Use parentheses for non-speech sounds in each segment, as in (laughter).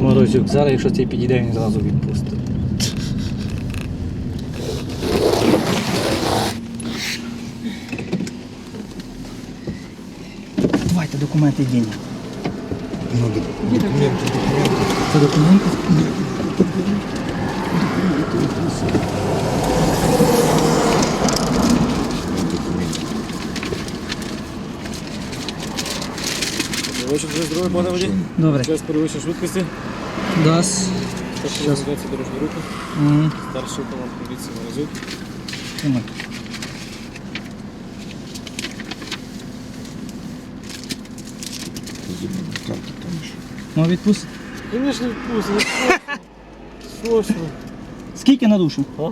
Морозюк, зараз якщо цей підійде, він зразу відпустить. Давайте документи дінь. Ну, документи, документи. Це документи? Вечір вже здоров'я, пане водій. Добре. Час перевищення швидкості. Дас. Старший Щас. організація дорожнього руху. М, Старший команд поліції Морозюк. тримай. Ну відпустить. Звісно, відпустили. (laughs) Срочно. Скільки на душу? А?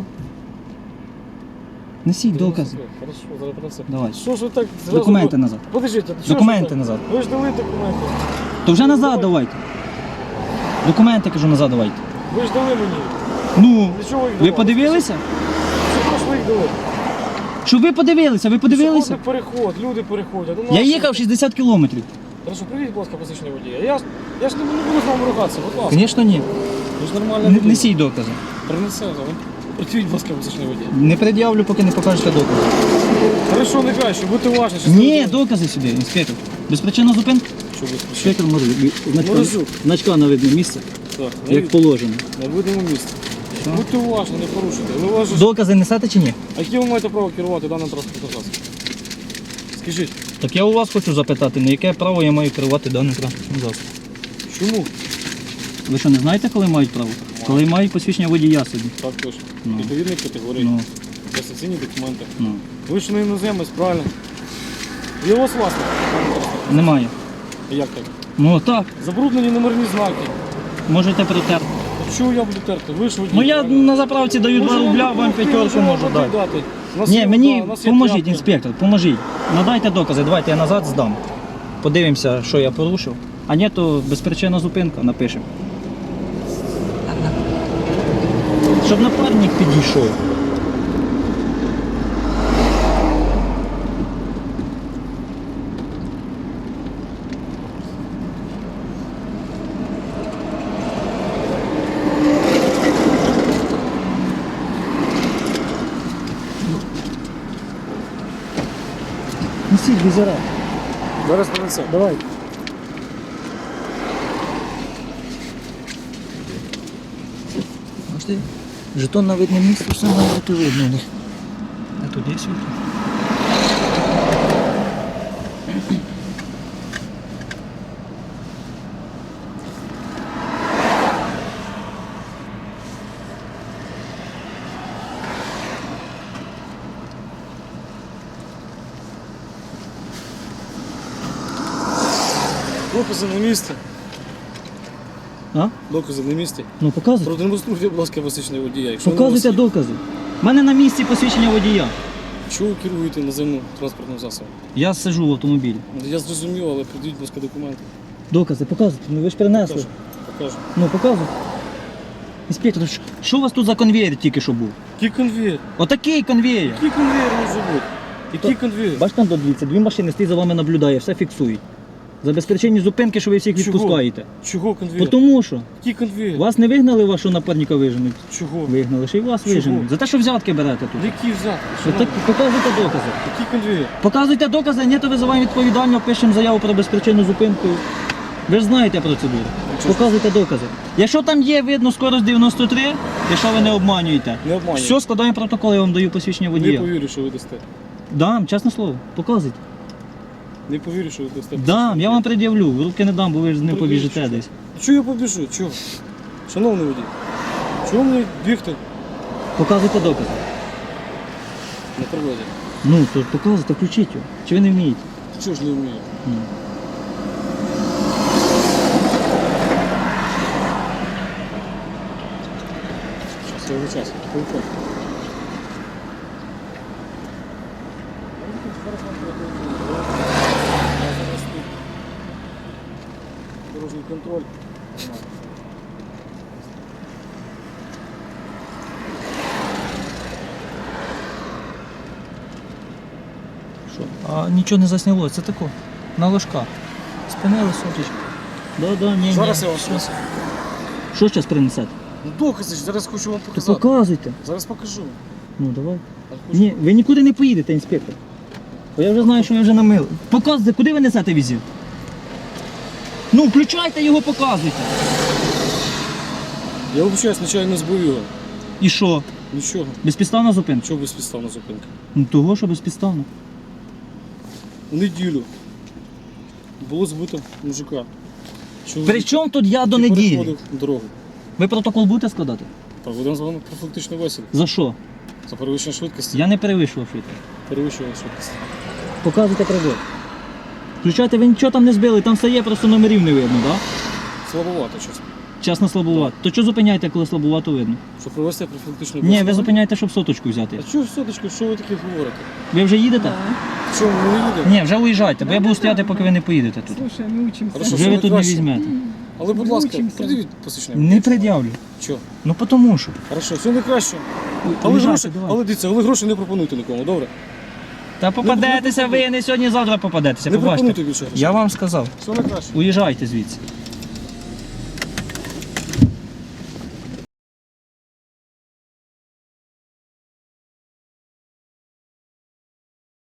Несіть докази. Хорошо, зараз принесу. Давай. Що ж ви так зразу... Документи назад. Подождіть, що ж Документи так? назад. Ви ж дали документи. То вже назад давайте. Документи кажу назад давайте. Ви ж дали мені. Ну, Для чого ви їх ви давали? подивилися? Ви їх дали? Щоб ви подивилися, ви подивилися? Люди переход, люди переходять. Ну, Я нащо? їхав 60 кілометрів. Хорошо, привіть, будь ласка, посвідчення водія. Я, ж- я ж не, не буду з вами ругатися, будь ласка. Звісно, ні. Ви ж нормально Не- Несіть докази. Принесе, але Притвіть, будь ласка, посвідчення водія. Не пред'явлю, поки не покажете докази. Хорошо, не краще, будьте уважні. що Ні, докази сюди, інспектор. Безпричинна зупинка? Що ви? Інспектор може значка, Морозюк. значка на видне місце, Так, на, як від- положено. на видному місці. Будьте уважні, не порушуйте. Ну, у вас Докази несете чи ні? А яке ви маєте право керувати даним транспортним засобом? Скажіть, Так я у вас хочу запитати, на яке право я маю керувати даним транспортним засобом? чому? Ви що, не знаєте, коли мають право? Коли мають посвідчення водія собі. Так точно. Ну. Відповідних категорій, Ну, реєстраційні документи. ну. Ви ж не іноземець, правильно? Є у вас власник? Немає. Як так? Ну так, Забруднені номерні знаки. можете протерти. А Чого я буду терти? Ви ж водій, Ну я правильно? на заправці даю 2 Може, рубля, вам п'ятерку можу дати. дати. У нас Ні, є мені вода, у нас є поможіть, тряпки. інспектор, поможіть. Надайте докази, давайте я назад здам. Подивимося, що я порушив. А ні, то безпричинна зупинка напишемо. Щоб напарник підійшов. Несіть візера. Зараз принесе. Давай. Бачите, жетон на видне місце, все має бути видно у них. А тут є світло. Докази на місці. А? Докази на місці. Ну показуйте. Продемонструйте, будь ласка, посвідчення водія. Якщо не Показуйте вас докази. У мене на місці посвідчення водія. Чого ви керуєте наземним транспортним засобом? Я сиджу в автомобілі. Я зрозумів, але придіть, будь ласка, документи. Докази, показуйте. Ну ви ж принесли. Покажу. Покажу. Ну показуйте. Інспектор, що- що у вас тут за конвейер тільки що був? Який конвейер? Отакий конвейер. Який конвейер може бути? Який конвейер? Бачите, там дивіться, дві машини стоїть за вами наблюдає, все фіксують. За безпричинні зупинки, що ви всіх Чого? відпускаєте. Чого Бо конвейер? тому що Який конвейер? вас не вигнали, вашого напарника виженуть. Чого? Вигнали, ще й вас Чого? виженуть. За те, що взятки берете тут. Який взяти? Ви так показуйте докази. Який конвейер? Показуйте докази, ні, то визиваємо відповідально, пишемо заяву про безпричинну зупинку. Ви ж знаєте процедуру. Показуйте докази. Якщо там є, видно скорость 93, якщо ви не обманюєте, Не обманюю. все, складаємо протокол, я вам даю посвідчення Не водія. повірю, що ви дасте. Дам, чесне слово, показуйте. Не повірю, що ви дасте. Дам, я вам пред'явлю, в руки не дам, бо ви ж не Пред'явіть, побіжите що? десь. Чого я побіжу? Чого? Шановний водій. Чого мені бігти Показуйте докази. на природі? Ну, то показуйте, включіть його. Чи ви не вмієте? Чого ж не вмію? Ну. Свого часу. Телефон. Дорожній контроль. Що? А нічого не засняло, це тако. На ложках. Спинили соточку. Да, да, ні, Зараз ні. я вам принесу. Що зараз принесете? Ну докази ж, зараз хочу вам То показати. показуйте. Зараз покажу. Ну давай. Хочу- Ні, ви нікуди не поїдете, інспектор. Бо я вже знаю, що ви вже намили. Показуйте, куди ви несете візит? Ну, включайте його, показуйте. Я вибачаюсь, нечайно збив його. І що? Нічого. Безпідставна зупинка? Чого безпідставна зупинка? Ну того, що безпідставно. В неділю було збито мужика. Чоловік, При чому тут я до який неділі? переходив дорогу. Ви протокол будете складати? Проведемо з вами профілактичну бесіду. За що? За перевищення швидкості. Я не перевищував швидкість. Перевищення швидкості. Показуйте прибор. Включайте, ви нічого там не збили, там все є, просто номерів не видно, так? Да? Слабовато чесно. Чесно, слабовато. То що зупиняєте, коли слабовато видно? Щоб провести профілактичну Ні, ви зупиняєте, щоб соточку взяти. А чого соточку, що ви таке говорите? Ви вже їдете? Чому ми не їдемо? Ні, вже уїжджайте, бо я буду стояти, поки ви не поїдете тут. Слушай, мы учимся. Хорошо, Вже ви ви тут не краще? візьмете. Але, будь ласка, Вивчимося. придивіть посвідчення. Не пред'явлю. Чого? Ну тому що. Хорошо, все не краще. Але Уїжджайте, гроші, давай. але дивіться, але гроші не пропонуйте нікому, добре? Та попадетеся ви, не сьогодні, завтра попадетеся. Не пропонуйте більше. Я вам сказав, Все найкраще. уїжджайте звідси.